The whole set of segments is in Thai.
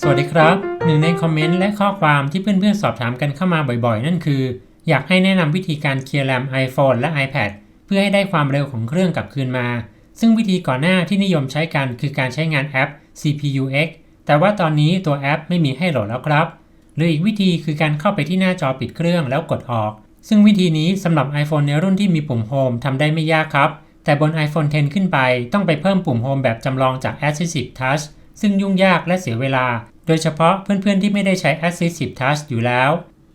สวัสดีครับ หนึ่งในคอมเมนต์และข้อความที่เพื่อนๆสอบถามกันเข้ามาบ่อยๆ นั่นคือ อยากให้แนะนำวิธีการเคลียร์แรม iPhone และ iPad เพื่อให้ได้ความเร็วของเครื่องกลับคืนมา ซึ่งวิธีก่อนหน้าที่นิยมใช้กันคือการใช้งานแอป CPUX แต่ว่าตอนนี้ตัวแอปไม่มีให้โหลดแล้วครับ หรืออีกวิธีคือการเข้าไปที่หน้าจอปิดเครื่องแล้วกดออก ซึ่งวิธีนี้สำหรับ iPhone ในรุ่นที่มีปุ่ม Home ทำได้ไม่ยากครับ แต่บน iPhone 10 ขึ้นไปต้องไปเพิ่มปุ่ม Home แบบจำลองจาก Assistive Touch ซึ่งยุ่งยากและเสียเวลา โดยเฉพาะเพื่อนๆที่ไม่ได้ใช้ Assistive Touch อยู่แล้ว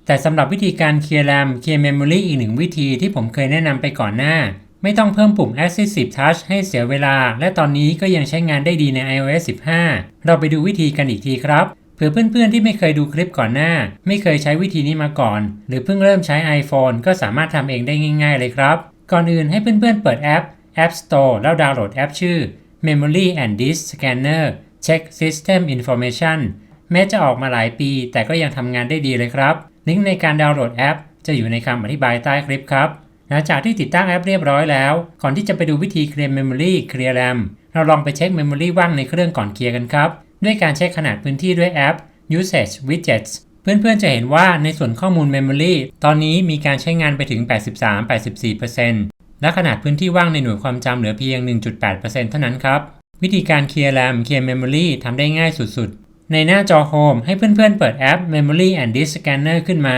แต่สำหรับวิธีการเคลียร์ RAM เคลียร์ Memory อีกหนึ่งวิธีที่ผมเคยแนะนำไปก่อนหน้า ไม่ต้องเพิ่มปุ่ม Assistive Touch ให้เสียเวลา และตอนนี้ก็ยังใช้งานได้ดีใน iOS 15 เราไปดูวิธีกันอีกทีครับเผื่อเพื่อนๆที่ไม่เคยดูคลิปก่อนหน้า ไม่เคยใช้วิธีนี้มาก่อน หรือเพิ่งเริ่มใช้ iPhone ก็สามารถทำเองได้ง่าย ๆ เลยครับ ก่อนอื่นให้เพื่อนๆเปิดแอป App Store แล้วดาวน์โหลดแอปชื่อ Memory and Disk Scanner Check System Information แม้จะออกมาหลายปี แต่ก็ยังทำงานได้ดีเลยครับ ลิงก์ในการดาวน์โหลดแอป จะอยู่ในคำอธิบายใต้คลิปครับ หลังจากที่ติดตั้งแอปเรียบร้อยแล้ว ก่อนที่จะไปดูวิธีเคลียร์ Memory เคลียร์ RAM เราลองไปเช็ค Memory ว่างในเครื่องก่อนเคลียร์กันครับ ด้วยการเช็คขนาดพื้นที่ด้วยแอป Usage Widgets เพื่อนๆจะเห็นว่าในส่วนข้อมูล Memory ตอนนี้มีการใช้งานไปถึง 83-84%และขนาดพื้นที่ว่างในหน่วยความจำเหลือเพียง 1.8%เท่านั้นครับ วิธีการเคลียร์ RAM เคลียร์ Memory ทำได้ง่ายสุดๆ ในหน้าจอ Home ให้เพื่อนๆเปิดแอป Memory and Disk Scanner ขึ้นมา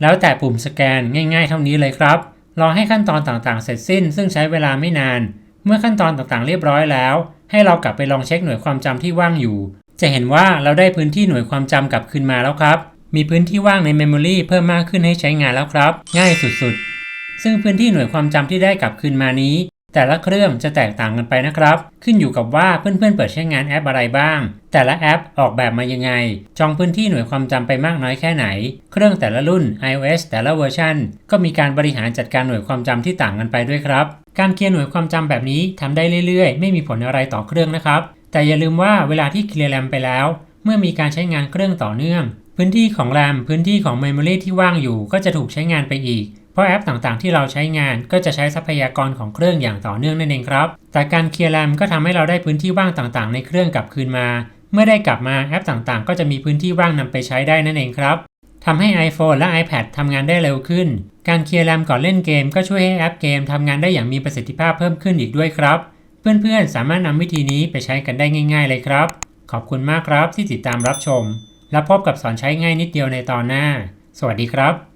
แล้วแตะปุ่มสแกนง่ายๆเท่านี้เลยครับ รอให้ขั้นตอนต่างๆเสร็จสิ้น ซึ่งใช้เวลาไม่นาน เมื่อขั้นตอนต่างๆเรียบร้อยแล้ว ให้เรากลับไปลองเช็คหน่วยความจำที่ว่างอยู่ จะเห็นว่าเราได้พื้นที่หน่วยความจำกลับคืนมาแล้วครับ มีพื้นที่ว่างใน Memory เพิ่มมากขึ้นให้ใช้งานแล้วครับ ง่ายสุดๆซึ่งพื้นที่หน่วยความจำที่ได้กลับคืนมานี้ แต่ละเครื่องจะแตกต่างกันไปนะครับ ขึ้นอยู่กับว่าเพื่อนๆเปิดใช้งานแอปอะไรบ้าง แต่ละแอปออกแบบมายังไง จองพื้นที่หน่วยความจำไปมากน้อยแค่ไหน เครื่องแต่ละรุ่น iOS แต่ละเวอร์ชันก็มีการบริหารจัดการหน่วยความจำที่ต่างกันไปด้วยครับ การเคลียร์หน่วยความจำแบบนี้ทำได้เรื่อยๆ ไม่มีผลอะไรต่อเครื่องนะครับ แต่อย่าลืมว่าเวลาที่เคลียร์แรมไปแล้ว เมื่อมีการใช้งานเครื่องต่อเนื่อง พื้นที่ของแรมพื้นที่ของเมมโมรีที่ว่างอยู่ก็จะถูกใช้งานไปอีก เพราะแอปต่างๆ ที่เราใช้งานก็จะใช้ทรัพยากรของเครื่องอย่างต่อเนื่องนั่นเองครับ แต่การเคลียร์แรมก็ทำให้เราได้พื้นที่ว่างต่างๆ ในเครื่องกลับคืนมา เมื่อได้กลับมาแอปต่างๆ ก็จะมีพื้นที่ว่างนำไปใช้ได้นั่นเองครับทำให้ iPhone และ iPad ทำงานได้เร็วขึ้น การเคลียร์แรมก่อนเล่นเกมก็ช่วยให้แอปเกมทำงานได้อย่างมีประสิทธิภาพเพิ่มขึ้นอีกด้วยครับ เพื่อนๆ สามารถนำวิธีนี้ไปใช้กันได้ง่าย ๆ เลยครับ ขอบคุณมากครับที่ติดตามรับชม แล้วพบกับสอนใช้ง่ายนิดเดียวในตอนหน้า สวัสดีครับ